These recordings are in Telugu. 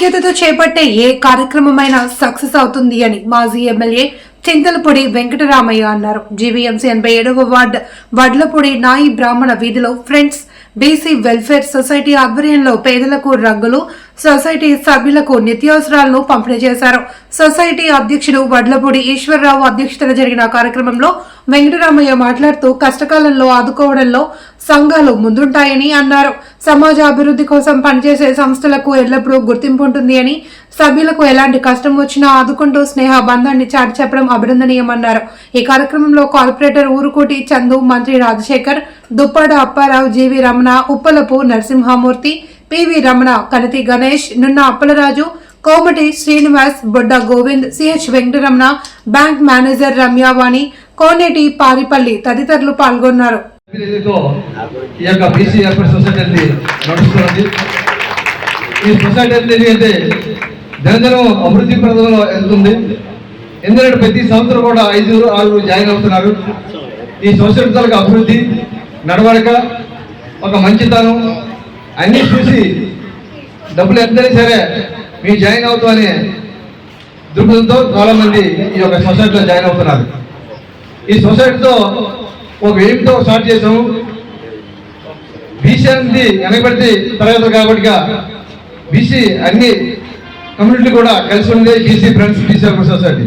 బాధ్యతతో చేపట్టే ఏ కార్యక్రమమైనా సక్సెస్ అవుతుంది అని మాజీ ఎమ్మెల్యే చింతలపూడి వెంకటరామయ్య అన్నారు. జీవీఎంసీ ఎనభై ఏడవ వార్డు వడ్లపూడి నాయి బ్రాహ్మణ వీధిలో ఫ్రెండ్స్ బీసీ వెల్ఫేర్ సొసైటీ ఆధ్వర్యంలో పేదలకు రంగులు సొసైటీ సభ్యులకు నిత్యావసరాలను పంపిణీ చేశారు. సొసైటీ అధ్యక్షుడు వడ్లపూడి ఈశ్వరరావు అధ్యక్షతన జరిగిన కార్యక్రమంలో వెంకటరామయ్య మాట్లాడుతూ కష్టకాలంలో ఆదుకోవడంలో సంఘాలు ముందుంటాయని అన్నారు. సమాజ అభివృద్ధి కోసం పనిచేసే సంస్థలకు ఎల్లప్పుడూ గుర్తింపు ఉంటుంది అని సభ్యులకు ఎలాంటి కష్టం వచ్చినా ఆదుకుంటూ స్నేహ బంధాన్ని చాటి చెప్పడం అభినందనీయమన్నారు. ఈ కార్యక్రమంలో కార్పొరేటర్ ఊరుకోటి చందు మంత్రి Rajasekhar Duppada Apparao GV Ramana Uppalapu Narasimhamurthy PV Ramana Kanathi Ganesh Nunna Appalaraju Komati Srinivas Bodda Govind CH Venkataramana bank manager Ramyavani Koneti Paripalli తదితరులు పాల్గొన్నారు. ఈ సొసైటీ దినదినం అభివృద్ధి ప్రదంలో వెళ్తుంది ఎందుకంటే ప్రతి సంవత్సరం కూడా ఐదు ఆరుగురు జాయిన్ అవుతున్నారు. ఈ సొసైటీ తాలూకు అభివృద్ధి నడవడిక ఒక మంచితనం అన్నీ చూసి డబ్బులు ఎంతైనా సరే మీరు జాయిన్ అవుతామని దృక్పథంతో చాలా మంది ఈ యొక్క సొసైటీలో జాయిన్ అవుతున్నారు. ఈ సొసైటీతో ఒక ఎయిమ్తో స్టార్ట్ చేసాము బీసీ అనేది వెనకబడితే తరగతి కాబట్టి బీసీ అన్ని కమ్యూనిటీ కూడా కలిసి ఉండే బీసీ ఫ్రెండ్స్ బీసీ సొసైటీ.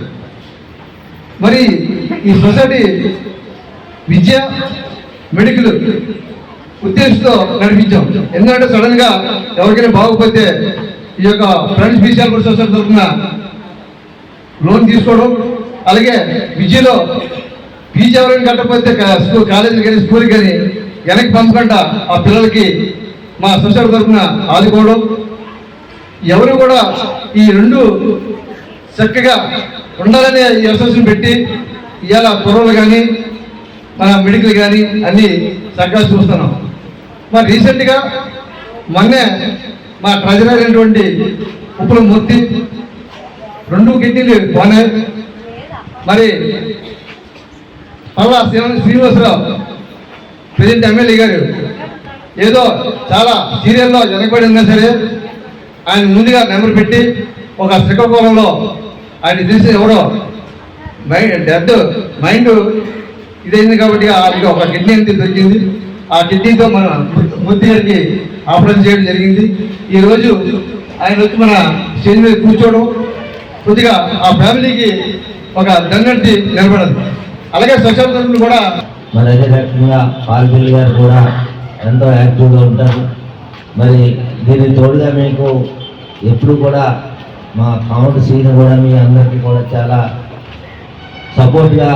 మరి ఈ సొసైటీ విద్య మెడికల్ ఉద్దేశంతో నడిపించాం. ఎందుకంటే సడన్గా ఎవరికైనా బాగోకపోతే ఈ యొక్క ఫ్రెండ్స్ బీసీ కూడా సొసైటీ తరఫున లోన్ తీసుకోవడం అలాగే విద్యలో ఫీజు ఎవరైనా కట్టకపోతే స్కూల్ కాలేజీ కానీ స్కూల్కి కానీ వెనక్కి పంపకుండా ఆ పిల్లలకి మా సొసైటీ తరఫున ఆదుకోవడం. ఎవరు కూడా ఈ రెండు చక్కగా ఉండాలనే ఈ అసోసియేషన్ పెట్టి ఇవాళ పొరవలు కానీ మన మెడికల్ కానీ అన్నీ చక్కగా చూస్తున్నాం. మరి రీసెంట్గా మొన్నే మా ట్రెజరర్ అయినటువంటి ఉప్పుల మూర్తి రెండు కిడ్నీలు పోనాయి. మరి పల్లా శ్రీనివాసరావు ప్రజెంట్ ఎమ్మెల్యే గారు ఏదో చాలా సీరియల్లో వెనకబడి ఉన్నా సరే ఆయన ముందుగా నెంబర్ పెట్టి ఒక శ్రీకాకుళంలో ఆయన తెలిసి ఎవరో మైండ్ డెడ్ మైండ్ ఇదైంది కాబట్టి ఆయనకి ఒక కిడ్నీ అనేది దొరికింది. ఆ కిడ్నీతో మన బుద్ధి గారికి ఆపరేషన్ చేయడం జరిగింది. ఈరోజు ఆయన వచ్చి మన స్టేజ్ మీద కూర్చోవడం కొద్దిగా ఆ ఫ్యామిలీకి ఒక దన్నటి నిలబడదు అలాగే సోషల్ కూడా మరి అదే రకంగా పాల్పిల్లి గారు కూడా ఎంతో యాక్టివ్గా ఉంటారు. మరి దీన్ని తోడుగా మీకు ఎప్పుడు కూడా మా కౌంట్ సీన్ కూడా మీ అందరికీ కూడా చాలా సపోర్ట్గా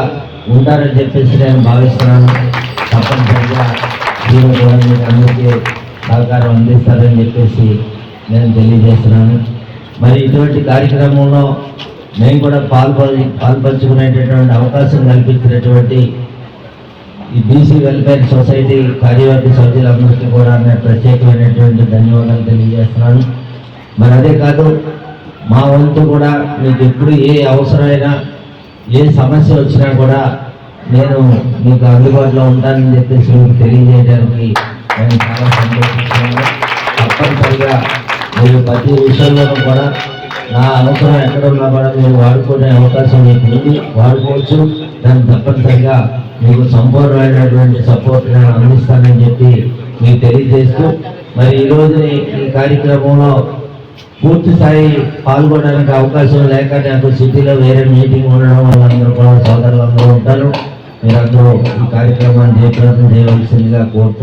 ఉంటారని చెప్పేసి నేను భావిస్తున్నాను. తప్పనిసరిగా మీరు కూడా మీకు అందరికీ సహకారం అందిస్తారని చెప్పేసి నేను తెలియజేస్తున్నాను. మరి ఇటువంటి కార్యక్రమంలో మేము కూడా పాల్పొని పాల్పంచుకునేటటువంటి అవకాశం కల్పించినటువంటి ఈ బీసీ వెల్ఫేర్ సొసైటీ కార్యవర్గ సభ్యులందరికీ కూడా నేను ప్రత్యేకమైనటువంటి ధన్యవాదాలు తెలియజేస్తున్నాను. మరి అదే కాదు మా వంతు కూడా మీకు ఎప్పుడు ఏ అవసరమైనా ఏ సమస్య వచ్చినా కూడా నేను మీకు అందుబాటులో ఉంటానని చెప్పేసి మీకు తెలియజేయడానికి నేను చాలా సంతోషిస్తున్నాను. తప్పనిసరిగా మీరు ప్రతి విషయంలోనూ కూడా నా అవసరం ఎక్కడ ఉన్నా కూడా మీరు వాడుకునే అవకాశం మీకు ఉంది. వాడుకోవచ్చు. దాన్ని తప్పనిసరిగా మీకు సంపూర్ణమైనటువంటి సపోర్ట్ నేను అందిస్తానని చెప్పి మీకు తెలియజేస్తూ మరి ఈరోజు ఈ కార్యక్రమంలో పూర్తి స్థాయి పాల్గొనడానికి అవకాశం లేక నాకు సిటీలో వేరే మీటింగ్ ఉండడం వల్ల అందరూ కూడా సోదరులు అందరూ ఉంటారు. మీరందరూ ఈ కార్యక్రమాన్ని జయప్రదం చేయవలసిందిగా కోరుతున్నాను